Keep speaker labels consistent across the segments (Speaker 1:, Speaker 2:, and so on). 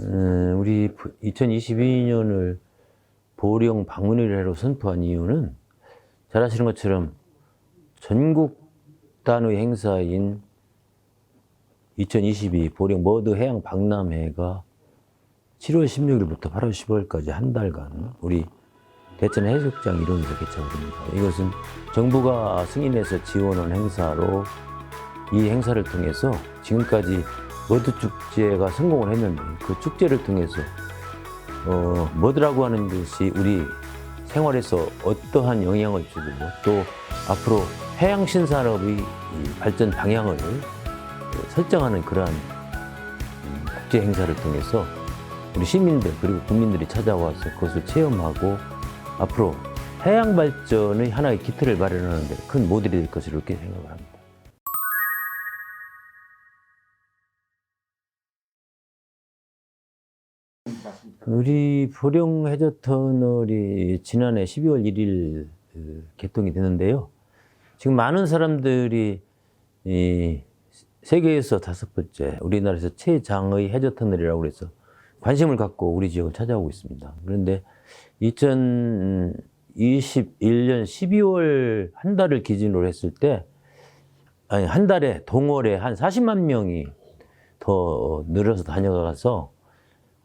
Speaker 1: 음, 우리 2022년을 보령 방문의례로 선포한 이유는 잘 아시는 것처럼 전국 단위 행사인 2022 보령 머드 해양 박람회가 7월 16일부터 8월 15일까지 한 달간 우리 대천 해수욕장 이름에서 개최가 됩니다. 이것은 정부가 승인해서 지원한 행사로 이 행사를 통해서 지금까지 머드 축제가 성공을 했는데 그 축제를 통해서 어, 머드라고 하는 것이 우리 생활에서 어떠한 영향을 주고 또 앞으로 해양 신산업의 이 발전 방향을 어, 설정하는 그러한 음, 국제 행사를 통해서 우리 시민들 그리고 국민들이 찾아와서 그것을 체험하고 앞으로 해양 발전의 하나의 기틀을 마련하는 데 큰 모델이 될 것으로 이렇게 생각을 합니다. 우리 보령 해저 터널이 지난해 12월 1일 그 개통이 되는데요. 지금 많은 사람들이 이 세계에서 다섯 번째, 우리나라에서 최장의 해저 터널이라고 해서 관심을 갖고 우리 지역을 찾아오고 있습니다. 그런데 2021년 12월 한 달을 기준으로 했을 때, 아니, 한 달에 동월에 한 40만 명이 더 늘어서 다녀가서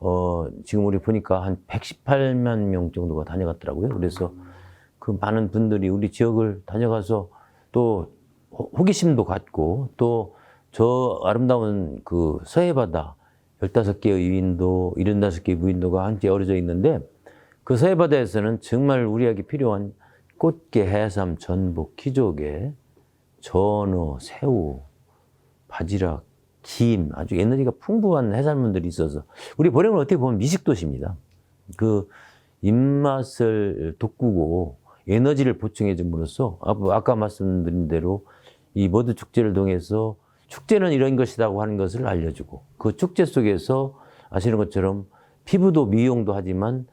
Speaker 1: 어, 지금 우리 보니까 한 118만 명 정도가 다녀갔더라고요. 그래서 그 많은 분들이 우리 지역을 다녀가서 또 호- 호기심도 갖고 또 저 아름다운 그 서해바다 15개의 유인도, 75개의 무인도가 함께 어우러져 있는데 그 서해바다에서는 정말 우리에게 필요한 꽃게, 해삼, 전복, 키조개, 전어, 새우, 바지락, 김, 아주 에너지가 풍부한 해산물들이 있어서 우리 보령은 어떻게 보면 미식도시입니다. 그 입맛을 돋구고 에너지를 보충해 줌으로써 아- 아까 말씀드린 대로 이 머드 축제를 통해서 축제는 이런 것이라고 하는 것을 알려주고 그 축제 속에서 아시는 것처럼 피부도 미용도 하지만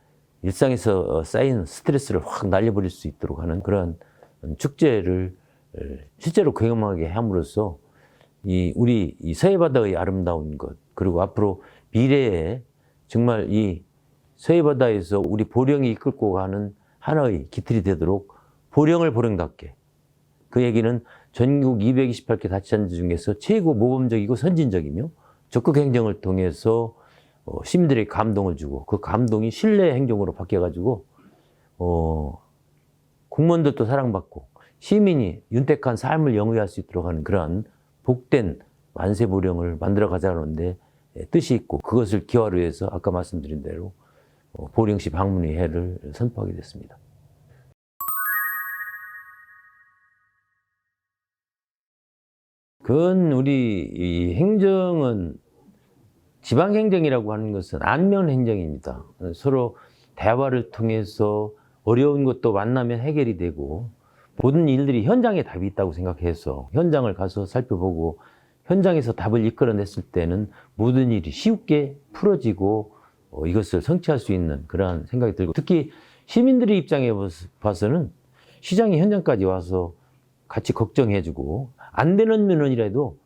Speaker 1: 일상에서 어, 쌓인 스트레스를 확 날려버릴 수 있도록 하는 그런 축제를 어, 실제로 경험하게 함으로써 이 우리 이 서해 바다의 아름다운 것 그리고 앞으로 미래에 정말 이 서해 바다에서 우리 보령이 이끌고 가는 하나의 기틀이 되도록 보령을 보령답게 그 얘기는 전국 228개 다치단지 중에서 최고 모범적이고 선진적이며 적극 행정을 통해서 어, 시민들에게 감동을 주고 그 감동이 신뢰 행정으로 바뀌어가지고 어, 공무원들도 사랑받고 시민이 윤택한 삶을 영위할 수 있도록 하는 그러한 복된 만세보령을 만들어 가자는데 뜻이 있고 그것을 기화로 해서 아까 말씀드린 대로 어, 보령시 방문의 해를 선포하게 됐습니다. 그건 우리 이 행정은 지방행정이라고 하는 것은 안면 행정입니다. 서로 대화를 통해서 어려운 것도 만나면 해결이 되고 모든 일들이 현장에 답이 있다고 생각해서 현장을 가서 살펴보고 현장에서 답을 이끌어냈을 때는 모든 일이 쉽게 풀어지고 어, 이것을 성취할 수 있는 그러한 생각이 들고 특히 시민들의 입장에 봐서는 시장이 현장까지 와서 같이 걱정해주고 안 되는 면은이라도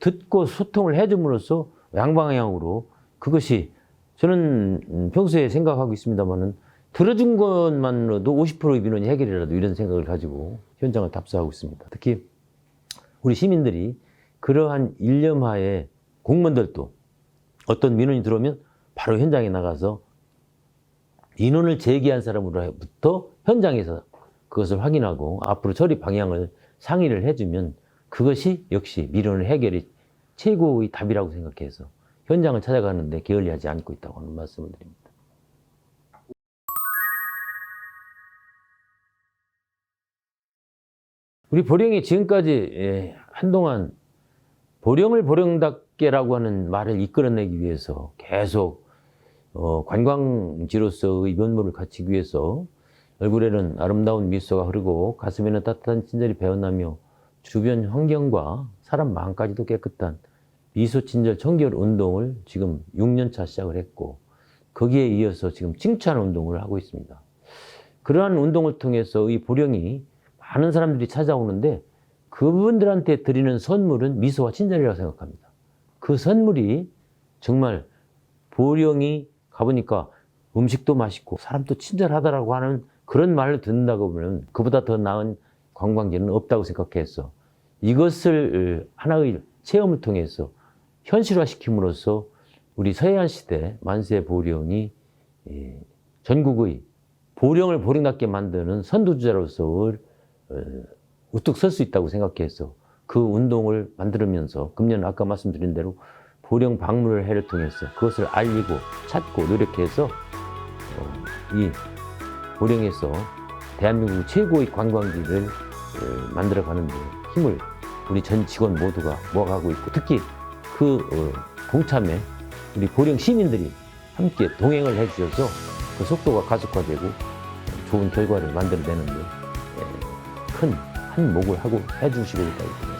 Speaker 1: 듣고 소통을 해줌으로써 양방향으로 그것이 저는 음, 평소에 생각하고 있습니다만은 들어준 것만으로도 50%의 민원이 해결이라도 이런 생각을 가지고 현장을 답사하고 있습니다. 특히 우리 시민들이 그러한 일념하에 공무원들도 어떤 민원이 들어오면 바로 현장에 나가서 민원을 제기한 사람으로부터 현장에서 그것을 확인하고 앞으로 처리 방향을 상의를 해주면 그것이 역시 민원 해결이 최고의 답이라고 생각해서 현장을 찾아가는데 게을리하지 않고 있다고 하는 말씀을 드립니다. 우리 보령이 지금까지 예, 한동안 보령을 보령답게라고 하는 말을 이끌어내기 위해서 계속 어, 관광지로서의 면모를 갖추기 위해서 얼굴에는 아름다운 미소가 흐르고 가슴에는 따뜻한 친절이 배어나며 주변 환경과 사람 마음까지도 깨끗한 미소 친절 청결 운동을 지금 6년 차 시작을 했고 거기에 이어서 지금 칭찬 운동을 하고 있습니다. 그러한 운동을 통해서 이 보령이 많은 사람들이 찾아오는데 그분들한테 드리는 선물은 미소와 친절이라고 생각합니다. 그 선물이 정말 보령이 가보니까 음식도 맛있고 사람도 친절하다라고 하는 그런 말을 듣는다고 보면 그보다 더 나은 관광지는 없다고 생각해서 이것을 하나의 체험을 통해서 현실화시킴으로써 우리 서해안 시대 만세 보령이 예, 전국의 보령을 보령답게 만드는 선두주자로서 어, 우뚝 설 수 있다고 생각해서 그 운동을 만들면서 금년 아까 말씀드린 대로 보령 박물을 해를 통해서 그것을 알리고 찾고 노력해서 어, 이 보령에서 대한민국 최고의 관광지를 어, 만들어가는 데 힘을 우리 전 직원 모두가 모아가고 있고 특히 그 어, 동참에 우리 보령 시민들이 함께 동행을 해주셔서 그 속도가 가속화되고 좋은 결과를 만들어내는데 큰한 목을 하고 해주시고 있다고